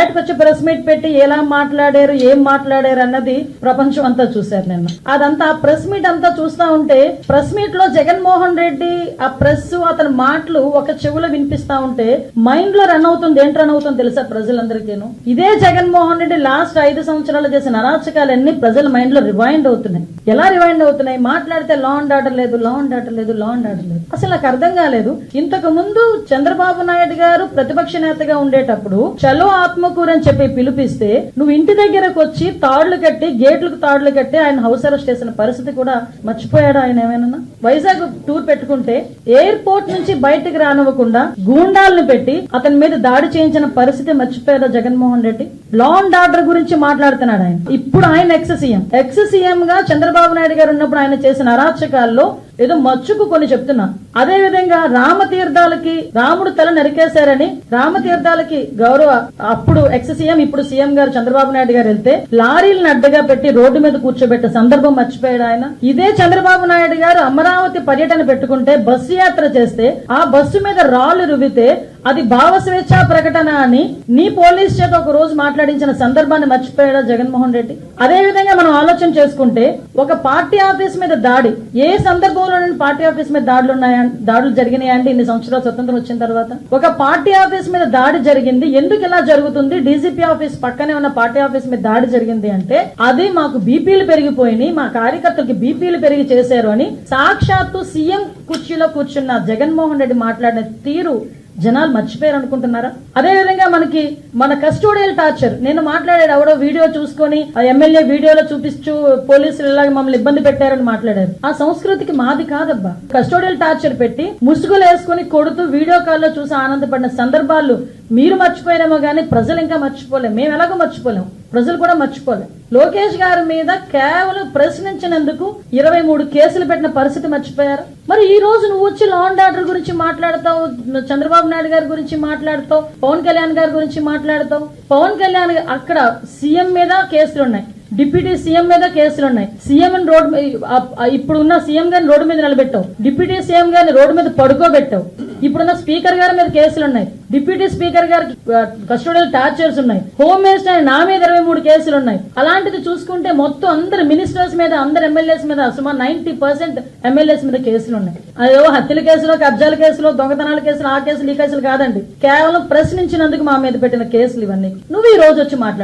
బయటకు వచ్చి press meet పెట్టి ఎలా మాట్లాడారు ఏం మాట్లాడారు అన్నది ప్రపంచం అంతా చూశారు నిన్న. అదంతా ప్రెస్ మీట్ అంతా చూస్తా ఉంటే ప్రెస్ మీట్లో జగన్మోహన్ రెడ్డి ఆ ప్రెస్ అతని మాటలు ఒక చెవులో వినిపిస్తా ఉంటే మైండ్లో రన్ అవుతుంది ఏంటి రన్ అవుతుంది తెలుసా ప్రజలందరికీను? ఇదే జగన్మోహన్ రెడ్డి లాస్ట్ ఐదు సంవత్సరాలు చేసిన అరాచకాలన్నీ ప్రజల మైండ్లో రివైండ్ అవుతున్నాయి. ఎలా రివైండ్ అవుతున్నాయి? మాట్లాడితే లా అండ్ ఆర్డర్ లేదు లా అండ్ ఆర్డర్ లేదు లా అండ్ ఆర్డర్ లేదు. అసలు నాకు అర్థం కాలేదు. ఇంతకు ముందు చంద్రబాబు నాయుడు గారు ప్రతిపక్ష నేతగా ఉండేటప్పుడు చలో ఆత్మకూరు అని చెప్పి పిలిపిస్తే నువ్వు ఇంటి దగ్గరకు వచ్చి తాళ్ళు కట్టి గేట్లకు తాళ్ళు కట్టి ఆయన హౌస్ అరెస్ట్ చేసిన పరిస్థితి కూడా మర్చిపోయాడు ఆయన ఏమైనా? వైజాగ్ టూర్ పెట్టుకుంటే ఎయిర్పోర్ట్ నుంచి బయటకు రానివ్వకుండా గూండాలను పెట్టి అతని మీద దాడి చేయించిన పరిస్థితి మర్చిపోయాడు Jaganmohan Reddy? Law and order గురించి మాట్లాడుతున్నాడు ఆయన. ఇప్పుడు ఆయన ఎక్స్ సీఎం ఎక్స్ సీఎం గా చంద్రబాబు నాయుడు గారు ఉన్నప్పుడు ఆయన చేసిన అరాచకాల్లో ఏదో మచ్చుకు కొన్ని చెప్తున్నా. అదే విధంగా రామతీర్థాలకి రాముడు తల నరికేశారని రామతీర్థాలకి గౌరవ అప్పుడు ఎక్స్ సీఎం ఇప్పుడు సీఎం గారు చంద్రబాబు నాయుడు గారు వెళ్తే లారీలను అడ్డగా పెట్టి రోడ్డు మీద కూర్చోబెట్టే సందర్భం మర్చిపోయాడు ఆయన. ఇదే చంద్రబాబు నాయుడు గారు అమరావతి పర్యటన పెట్టుకుంటే బస్సు యాత్ర చేస్తే ఆ బస్సు మీద రాళ్ళు రువితే అది భావ స్వేచ్ఛ ప్రకటన అని నీ పోలీస్ చేత ఒక రోజు మాట్లాడించిన సందర్భాన్ని మర్చిపోయాడా జగన్మోహన్ రెడ్డి? అదే విధంగా మనం ఆలోచన చేసుకుంటే ఒక పార్టీ ఆఫీస్ మీద దాడి ఏ సందర్భంలో పార్టీ ఆఫీస్ మీద దాడులు ఉన్నాయా దాడులు జరిగినాయండి అంటే ఇన్ని సంవత్సరాలు స్వతంత్రం వచ్చిన తర్వాత? ఒక పార్టీ ఆఫీస్ మీద దాడి జరిగింది. ఎందుకు ఇలా జరుగుతుంది? డీజీపీ ఆఫీస్ పక్కనే ఉన్న పార్టీ ఆఫీస్ మీద దాడి జరిగింది అంటే అది మాకు బీపీలు పెరిగిపోయినాయి మా కార్యకర్తలకి బీపీలు పెరిగి చేశారు అని సాక్షాత్తు సీఎం కుర్చీలో కూర్చున్న జగన్మోహన్ రెడ్డి మాట్లాడిన తీరు జనాలు మర్చిపోయారు అనుకుంటున్నారా అదే విధంగా మనకి మన కస్టోడియల్ టార్చర్ నేను మాట్లాడాడు ఎవడో వీడియో చూసుకొని ఆ ఎమ్మెల్యే వీడియోలో చూపిస్తూ పోలీసులు ఇలాగ మమ్మల్ని ఇబ్బంది పెట్టారని మాట్లాడారు. ఆ సంస్కృతికి మాది కాదబ్బా. కస్టోడియల్ టార్చర్ పెట్టి ముసుగులు వేసుకొని కొడుతూ వీడియో కాల్లో చూసి ఆనందపడిన సందర్భాలు మీరు మర్చిపోయారేమో కానీ ప్రజలు ఇంకా మర్చిపోలేము మేము ఎలాగో మర్చిపోలేము ప్రజలు కూడా మర్చిపోలే. లోకేష్ గారి మీద కేవలం ప్రశ్నించినందుకు ఇరవై మూడు కేసులు పెట్టిన పరిస్థితి మర్చిపోయారు. మరి ఈ రోజు నువ్వు వచ్చి లా అండ్ ఆర్డర్ గురించి మాట్లాడతావు చంద్రబాబు నాయుడు గారి గురించి మాట్లాడతావు పవన్ కళ్యాణ్ గారి గురించి మాట్లాడతావు. పవన్ కళ్యాణ్ అక్కడ సీఎం మీద కేసులు ఉన్నాయి డిప్యూటీ సీఎం మీద కేసులు ఉన్నాయి సీఎం రోడ్ ఇప్పుడు ఉన్న సీఎం గారిని రోడ్డు మీద నిలబెట్టావు. డిప్యూటీ సీఎం గారిని రోడ్డు మీద పడుకోబెట్టావు. ఇప్పుడున్న స్పీకర్ గారి మీద కేసులు ఉన్నాయి డిప్యూటీ స్పీకర్ గారికి కస్టోడియల్ టార్చర్స్ ఉన్నాయి. హోమ్ మినిస్టర్ నా మీద ఇరవై మూడు కేసులు ఉన్నాయి అలాంటిది చూసుకుంటే మొత్తం అందరు మినిస్టర్స్ మీద అందరు ఎమ్మెల్యేస్ మీద సుమారు నైన్టీ పర్సెంట్ ఎమ్మెల్యేస్ మీద కేసులు ఉన్నాయి అదో హత్యల కేసులో కబ్జాల కేసులో దొంగతనాల కేసులు ఆ కేసులు ఈ కేసులు కాదండి. కేవలం ప్రశ్నించినందుకు మా మీద పెట్టిన కేసులు ఇవన్నీ. నువ్వు ఈ రోజు వచ్చి మాట్లాడు.